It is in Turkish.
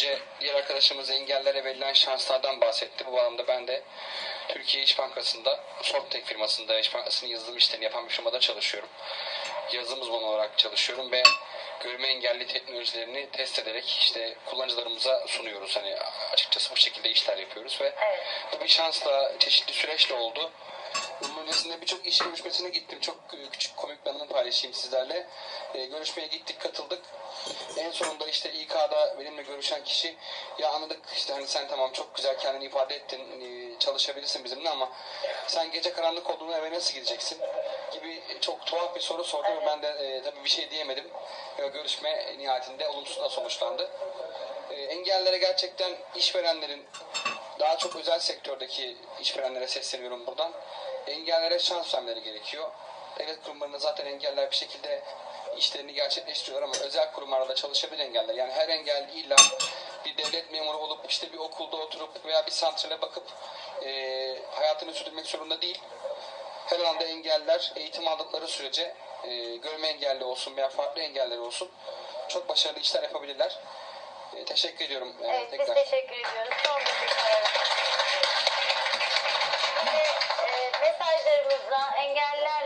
Önce diğer arkadaşımız engellere verilen şanslardan bahsetti. Bu bağlamda ben de Türkiye İş Bankası'nda Sortek firmasında İş Bankası'nın yazılım işlerini yapan bir firmada çalışıyorum. Yazılım uzmanı olarak çalışıyorum ve görme engelli teknolojilerini test ederek işte kullanıcılarımıza sunuyoruz. Hani açıkçası bu şekilde işler yapıyoruz ve bu bir şansla, çeşitli süreçle oldu. Bunun öncesinde birçok iş görüşmesine gittim. Çok e, küçük komik bir anımı paylaşayım sizlerle. E, görüşmeye gittik, katıldık. En sonunda işte İK'da benimle görüşen kişi ya anladık işte hani sen tamam çok güzel kendini ifade ettin, e, çalışabilirsin bizimle ama sen gece karanlık olduğunda eve nasıl gideceksin? gibi çok tuhaf bir soru sordu ve ben de e, tabii bir şey diyemedim. E, görüşme nihayetinde olumsuzla sonuçlandı. E, engellere gerçekten işverenlerin daha çok özel sektördeki işverenlere sesleniyorum buradan. Engellere şans vermeleri gerekiyor. Devlet kurumlarında zaten engeller bir şekilde işlerini gerçekleştiriyorlar ama özel kurumlarda çalışabilir engeller. Yani her engelli illa bir devlet memuru olup işte bir okulda oturup veya bir santrale bakıp e, hayatını sürdürmek zorunda değil. Her alanda engeller eğitim aldıkları sürece e, görme engelli olsun veya farklı engeller olsun çok başarılı işler yapabilirler. E, teşekkür ediyorum. E, evet, tekrar. biz teşekkür ediyoruz. Son bir şey. Ve, e, mesajlarımızda engeller